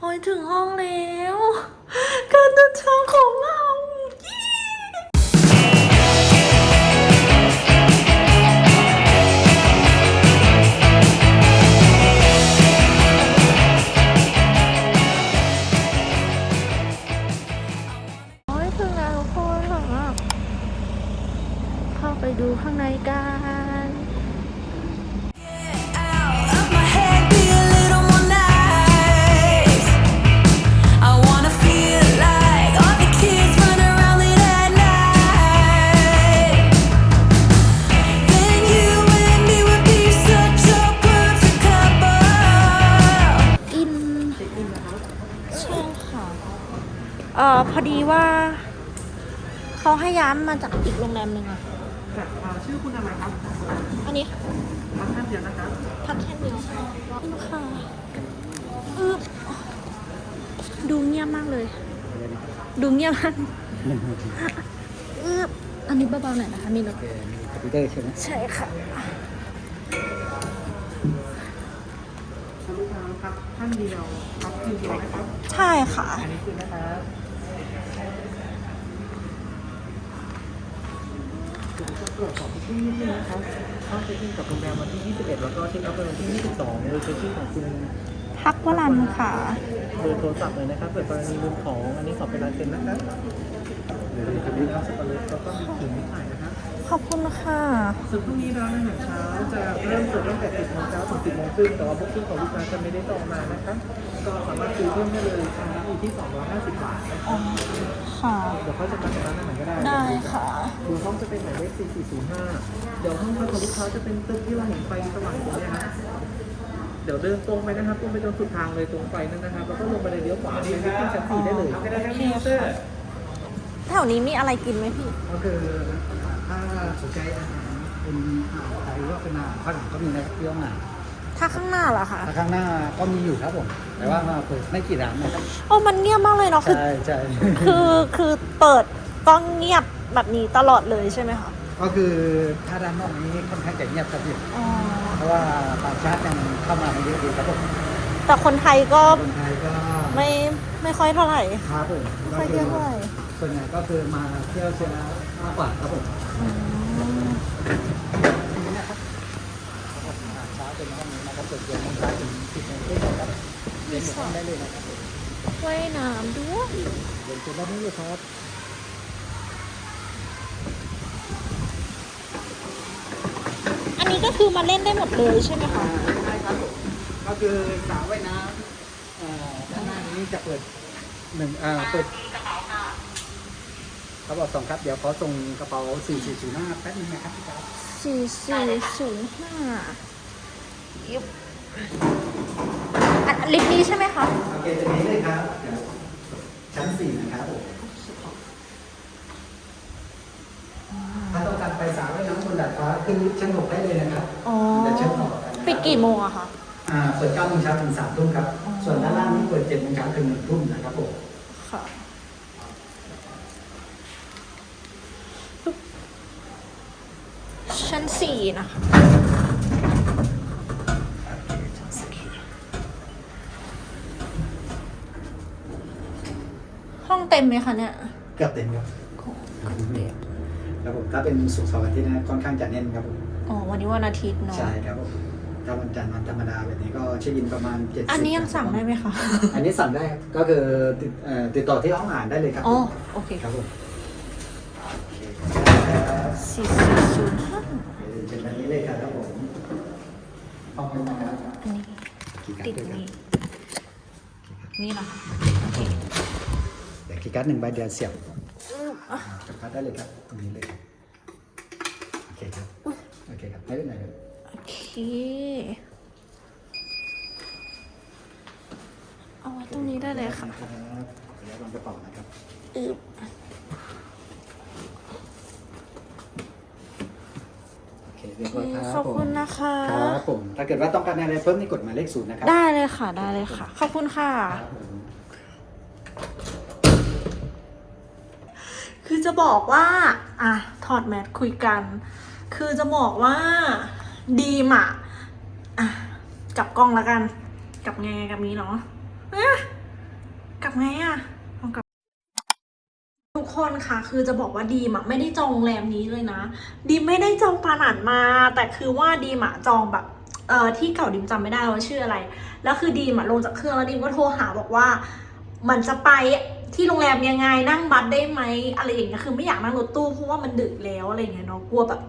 โอ้ยถึงห้องแล้ว การเดินทางของเรา เขาให้ย้ายมาจากอีกโรงแรมหนึ่งอะค่ะอ่าชื่อคุณอะไรครับอันนี้มาท่านเดียวนะครับพักแค่เดียวค่ะอึ๊บดูเงียบมากเลย ดูเงียบมากอึ๊บอันนี้เบาๆหน่อยนะคะ มีรถคอมพิวเตอร์ใช่ไหมใช่ค่ะคุณลูกค้าครับท่านเดียวครับคืนเดียวนะครับ ใช่ค่ะ อันนี้คือนะครับ ผมจะตรวจสอบที่นิดนึงนะครับเข้าเช็คอินกับโรงแรมวันที่ 21 แล้วก็เช็คเอาท์ไปวันที่ 22 โดยเช็คชื่อของคุณพักวรันค่ะ เบอร์โทรศัพท์เลยนะครับเปิดกรณีลืมของอันนี้ขอเป็นลายเซ็นนะครับเดี๋ยวจะมีครับสปาเลตแล้วก็มีถุงนิดหน่อยนะครับขอบคุณค่ะ ส่วนพรุ่งนี้ร้านอาหารเช้าจะเริ่มเสิร์ฟตั้งแต่10โมงเช้าถึง10โมงครึ่งแต่ว่าพวกซึ่งของลูกค้าจะไม่ได้ต่อมานะคะ ก็สามารถซื้อเพิ่มได้เลยชามนี้อยู่ที่ 250 บาทนะอ๋อ ค่ะ เดี๋ยวเขาจะมาจากร้านอาหารก็ได้ได้ค่ะเบอร์ห้องจะเป็นหมายเลข4405 เดี๋ยวห้องพักของลูกค้าจะเป็นตึกที่เราเห็นไฟสว่างอยู่เนี่ยฮะเดี๋ยวเดินตรงไปนะครับตรงไปจนสุดทางเลยตรงไฟนั่นนะครับแล้วก็ลงไปในเลี้ยวขวาไปที่ชั้นสี่ได้เลยโอเคค่ะแถวนี้มีอะไรกินไหมพี่ ก็คือถ้าสนใจอาหารเป็นอาหารไทยก็เป็นอาหารฝรั่งก็มีนะครับเยอะมาก ถ้าข้างหน้าเหรอคะถ้าข้างหน้าก็มีอยู่ครับผม แต่ว่ามาเปิดไม่กี่ร้านนะครับโอ้มันเงียบมากเลยเนาะคือ ใช่ใช่คือคือเปิดก็เงียบแบบนี้ตลอดเลยใช่ไหมคะก็คือถ้าด้านนอกนี้ค่อนข้างจะเงียบครับพี่อ๋อเพราะว่าต่างชาติยังเข้ามาไม่เยอะดีครับผมแต่คนไทยก็คนไทยก็ไม่ไม่ค่อยเท่าไหร่ครับผมไม่ค่อยเยอะเท่าไหร่ส่วนใหญ่ก็คือมาเที่ยวเชียร์มากกว่าครับผม อืม นี่นะครับครับผมอาหารเช้าเป็นห้องนี้นะ ครับเปิดเย็นโมงเช้าถึงสิบโมงครึ่งครับเรียนอยู่ห้องได้เลยนะครับผมว่ายน้ำด้วยเรียนเชิญด้านนี้เลยครับอันนี้ก็คือมาเล่นได้หมดเลยใช่ไหมคะใช่ครับผมก็คือสระว่ายน้ำเอ่อด้านหน้านี้จะเปิดหนึ่งอ่าเปิดเขาบอกสองครับเดี๋ยวขอส่งกระเป๋า4 4 0 5แป๊บนึงนะครับพี่ครับสี่สี่ศูน ย์ห้ายุบอันลิฟต์นี้ใช่ไหมคะโอเคจะนี้เลยครับเดี๋ยวชั้นสี่นะครับผมถ้าต้องการไปสระว่ายน้ำบนดาดฟ้าขึ้นลิฟต์ชั้นหกได้เลยนะครับอ๋อเดี๋ยวเช็คหอกกันนะครับปิดกี่โมงอะคะอ่าเปิด9โมงเช้าถึง3ทุ่มครับอ๋อส่วนด้านล่างนี่เปิด7โมงเช้าถึง1ทุ่มนะครับผมค่ะชั้นสี่นะคะ เต็มไหมคะเนี่ยเกือบเต็มครับครับผมถ้าเป็นสุกร์เสาร์อาทิตย์นะค่อนข้างจะแน่นครับผมอ๋อวันนี้วันอาทิตย์เนาะใช่ครับผมถ้าวันจันทร์วันธรรมดาแบบนี้ก็เช็คอินประมาณเจ็ดอันนี้ยังสั่งได้ไหมคะอันนี้สั่งได้ครับก็คือติดเอ่อติดต่อที่ห้องอาหารได้เลยครับอ๋อโอเคครับผมสี่สี่ศูนย์ห้าเป็นแบบนี้เลยครับผมห้องเป็นนะครับอันนี้กี่การ์ติดดด้วยครับนี่นี่เหรอคะโอเค เดี๋ยวคีย์การ์ดหนึ่งใบเดียวเสียบอืมอะกับการ์ดได้เลยครับตรงนี้เลยครับโอเคครับโอเคครับไม่เป็นไรครับโอเคเอาไว้ตรงนี้ได้เลยค่ะครับเดี๋ยววางกระเป๋านะครับอึบโอเคเรียบร้อยครับขอบคุณนะคะ ครับผม ถ้าเกิดว่าต้องการอะไรเพิ่มนี่กดหมายเลขศูนย์นะครับ ได้เลยค่ะ ได้เลยค่ะ ขอบคุณค่ะ บอกว่าอะถอดแมสคุยกัน คือจะบอกว่าดีมอะอะจับกล้องแล้วกันจับไงกับนี้เนาะเอ๊ะลับไงอะทุกคนค่ะ คือจะบอกว่าดีมอะไม่ได้จองแรมนี้เลยนะ ดีไม่ได้จองปานันมา แต่คือว่าดีมอะจองแบบเอ่อที่เก่าดิมจำไม่ได้ว่าชื่ออะไร แล้วคือดีมอะลงจากเครื่องแล้วดีมก็โทรหาบอกว่า มันจะไป ที่โรงแรมยังไงนั่งบัสได้ไหมอะไรอย่างเงี้ยคือไม่อยากนั่งรถตู้เพราะว่ามันดึกแล้วอะไรอย่างเงี้ยเนาะกลัวแบบ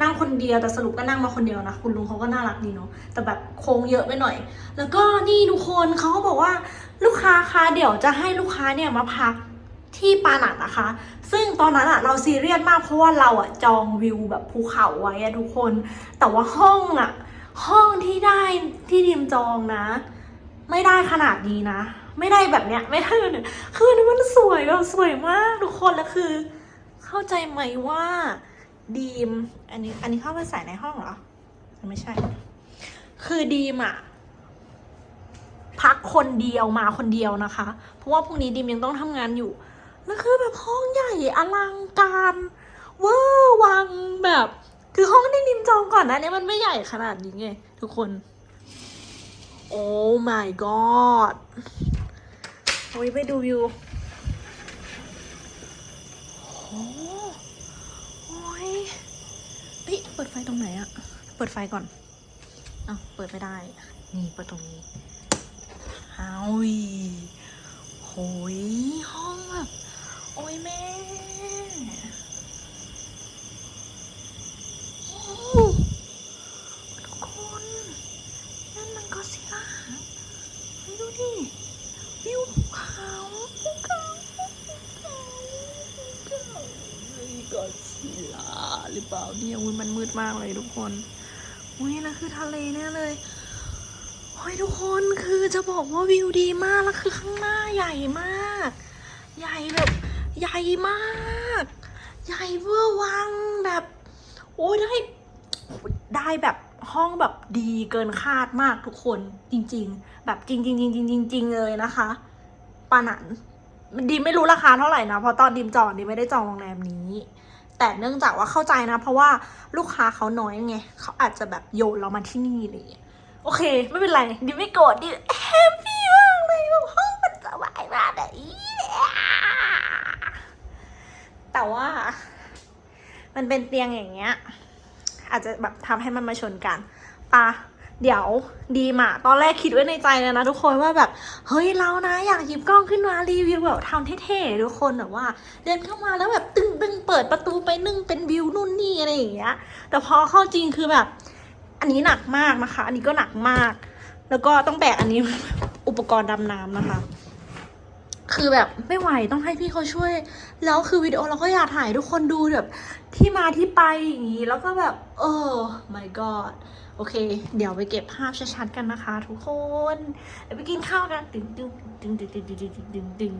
นั่งคนเดียวแต่สรุปก็นั่งมาคนเดียวนะคุณลุงเขาก็น่ารักดีเนาะแต่แบบโค้งเยอะไปหน่อย แล้วก็นี่ทุกคนเขาก็บอกว่าลูกค้าคะเดี๋ยวจะให้ลูกค้าเนี่ยมาพักที่ปานันนะคะ ซึ่งตอนนั้นอะเราซีเรียสมากเพราะว่าเราอะจองวิวแบบภูเขาไว้อะทุกคน แต่ว่าห้องอะห้องที่ได้ที่ดิมจองนะ ไม่ได้ขนาดนี้นะ ไม่ได้แบบเนี้ยไม่ได้แบบเนี้ยคือมันสวยแบบสวยมากทุกคนแล้วคือ เข้าใจไหมว่าดีม อันนี้ อันนี้เข้าไปใส่ในห้องเหรอ ไม่ใช่ คือดีมอะพักคนเดียวมาคนเดียวนะคะ เพราะว่าพรุ่งนี้ดีมยังต้องทำงานอยู่ แล้วคือแบบห้องใหญ่อลังการเวอร์วังแบบ คือห้องที่ดิมจองก่อนนะเนี่ยมันไม่ใหญ่ขนาดนี้ไงทุกคน โอ้ my god โอ้ยไปดูวิวโอ้โอ้ยเฮ้ยเปิดไฟตรงไหนอะเปิดไฟก่อนอ้าเปิดไม่ได้ นี่เปิดตรงนี้เอาวีโหยห้องแบบโอ้ยแม่โอ้ทุกคน นั่นมันก็สิล่าไปดูดิ วิวภูเขาภูเขาภูเขาภูเขาเฮ้ยก็สิลาหรือเปล่าเนี่ยอุ้ยมันมืดมากเลยทุกคนอุ้ยนั่นคือทะเลแน่เลยโอ้ยทุกคนคือจะบอกว่าวิวดีมากแล้วคือข้างหน้าใหญ่มาก ใหญ่แบบใหญ่มาก ใหญ่เวอร์วังแบบ โอ้ยได้ได้แบบ ห้องแบบดีเกินคาดมากทุกคนจริง ๆ แบบจริงจริงจริงจริงจริงๆเลยนะคะปานันดีไม่รู้ราคาเท่าไหร่นะเพราะตอนดิมจองดิมไม่ได้จองโรงแรมนี้ แต่เนื่องจากว่าเข้าใจนะ เพราะว่าลูกค้าเขาน้อยไงเขาอาจจะแบบโยนเรามาที่นี่อะไรอย่างเลยโอเค ไม่เป็นไรดิมไม่โกรธดิแฮปปี้มากเลยแบบห้องมันสบายมากเลยแต่ว่า มันเป็นเตียงอย่างเงี้ย อาจจะแบบทำให้มันมาชนกันปะเดี๋ยวดีมาตอนแรกคิดไว้ในใจเลยนะทุกคนว่าแบบเฮ้ยเรานะ อยากหยิบกล้องขึ้นมารีวิวแบบทำเท่ๆทุกคนแบบว่า เดินเข้ามาแล้วแบบตึงตึงๆเปิดประตูไปนึ่งเป็นวิวนู่นนี่อะไรอย่างเงี้ย แต่พอเข้าจริงคือแบบ อันนี้หนักมากนะคะ อันนี้ก็หนักมาก แล้วก็ต้องแบกอันนี้อุปกรณ์ดำน้ำนะคะ คือแบบไม่ไหวต้องให้พี่เขาช่วย แล้วคือวิดีโอเราก็อยากถ่ายทุกคนดูแบบ ที่มาที่ไปอย่างนี้ แล้วก็แบบ เออ my god โอเค เดี๋ยวไปเก็บภาพชัดๆกันนะคะ ทุกคน เดี๋ยวไปกินข้าวกันดึงดึงดึงดึงดึงดึงดึงดึง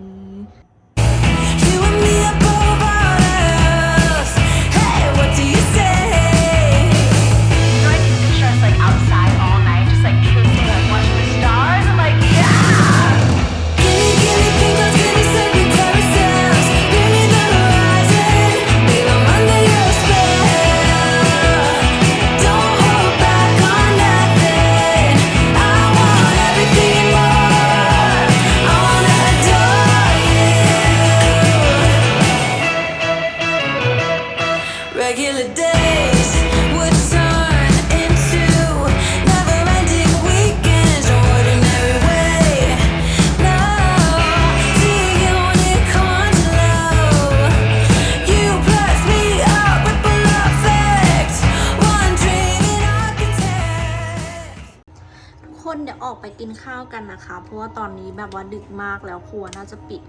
นข้าวกันนะคะ เพราะว่าตอนนี้แบบว่าดึกมากแล้วครัวน่าจะปิด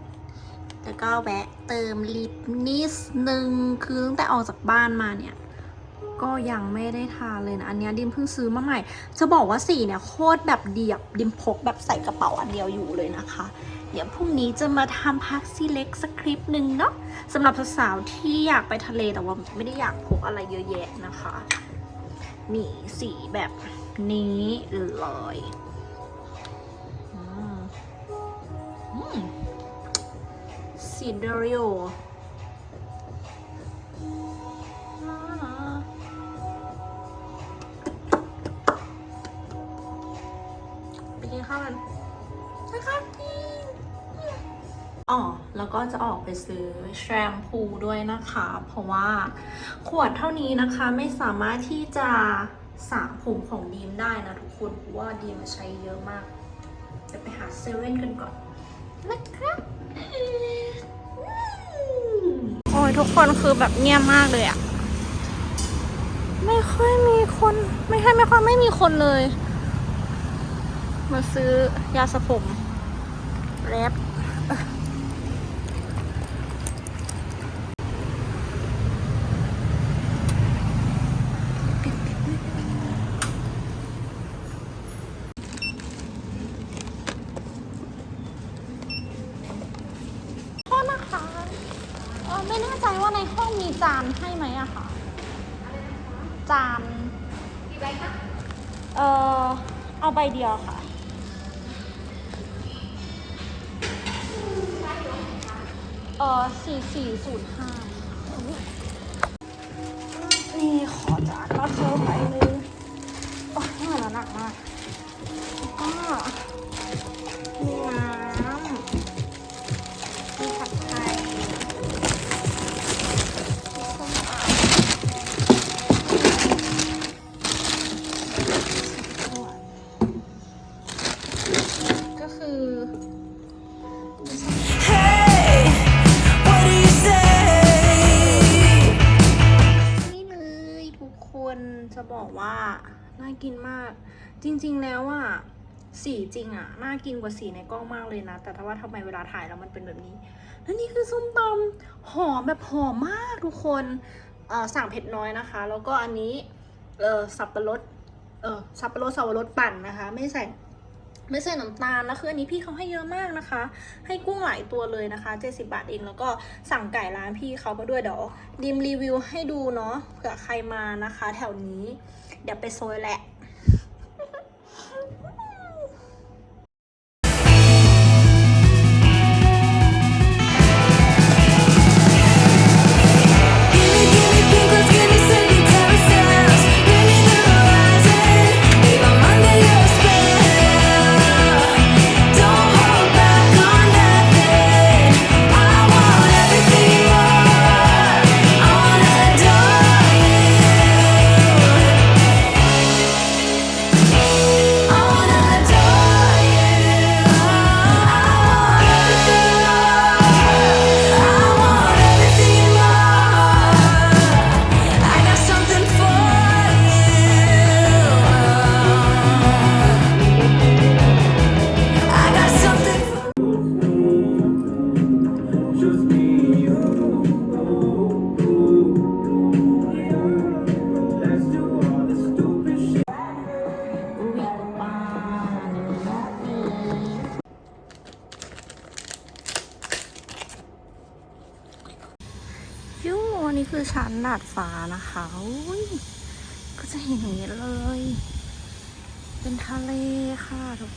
แล้วก็แวะเติมลิปนิดนึงคือตั้งแต่ออกจากบ้านมาเนี่ย ก็ยังไม่ได้ทาเลยนะ อันนี้ดิมเพิ่งซื้อมาใหม่ จะบอกว่าสีเนี่ยโคตรแบบเดียบดิมพกแบบใส่กระเป๋าอันเดียวอยู่เลยนะคะ เดี๋ยวพรุ่งนี้จะมาทำพักซีเล็กสคริปหนึ่งเนาะสำหรับสาวๆที่อยากไปทะเลแต่ว่าไม่ได้อยากพกอะไรเยอะแยะนะคะนี่สีแบบนี้เลย สีเดริโอไปกินข้าวกันนะคะอ๋อ แล้วก็จะออกไปซื้อแชมพูด้วยนะคะ เพราะว่าขวดเท่านี้นะคะไม่สามารถที่จะสระผมของดีมได้นะทุกคน เพราะว่าดีมใช้เยอะมาก จะไปหาเซเว่นกันก่อน นะครับโอ้ยทุกคนคือแบบเงียบมากเลยอะไม่ค่อยมีคน ไม่ใช่ไม่ค่อยไม่มีคนเลย มาซื้อยาสระผมแรป โทษนะคะเออ ไม่แน่ใจว่าในห้องมีจานให้ไหมอะค่ะ จานกี่ใบคะเออเอาใบเดียวค่ะ เออสี่สี่ศูนย์ห้านี่ขอจานมาเพิ่มใบหนึงโอ้ยม่ไหหนักมากก็ จริงๆแล้วอะสีจริงอะน่ากินกว่าสีในกล้องมากเลยนะ แต่ถ้าว่าทำไมเวลาถ่ายแล้วมันเป็นแบบนี้ แล้วนี่คือส้มตำหอมแบบหอมมากทุกคนเอ่อสั่งเผ็ดน้อยนะคะ แล้วก็อันนี้เออสับปะรดเออสับปะรดสับปะรดปั่นนะคะ ไม่ใส่ไม่ใส่น้ำตาลแล้วคืออันนี้พี่เขาให้เยอะมากนะคะ ให้กุ้งหลายตัวเลยนะคะ 70 บาทเองแล้วก็สั่งไก่ร้านพี่เขามาด้วยเดี๋ยวดิมรีวิวให้ดูเนาะเผื่อใครมานะคะ แถวนี้เดี๋ยวไปโซยแหละ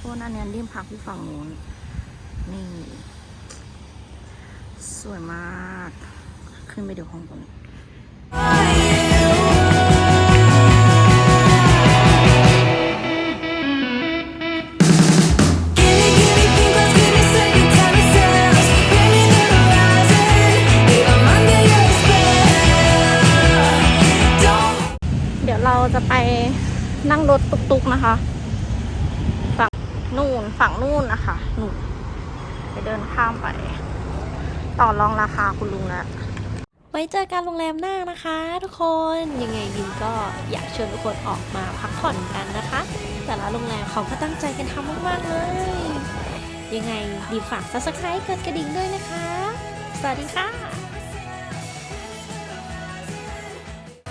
พต้นอันเนี่ยริมพักที่ฝั่งนู้นนี่ สวยมาก ขึ้นไปดูห้องบนเราจะไปนั่งรถตุกๆนะคะ นู่นฝั่งนู่นนะคะนู่นไปเดินข้ามไป ต่อรองราคาคุณลุงแล้วไว้เจอกันโรงแรมหน้านะคะ ทุกคนยังไงดิมก็อยากเชวนทุกคนออกมาพักผ่อนกันนะคะ แต่ละโรงแรมเขาก็ตั้งใจกันทำมาก ๆ เลย ยังไงดิมฝาก subscribe กดกระดิ่งด้วยนะคะ สวัสดีค่ะ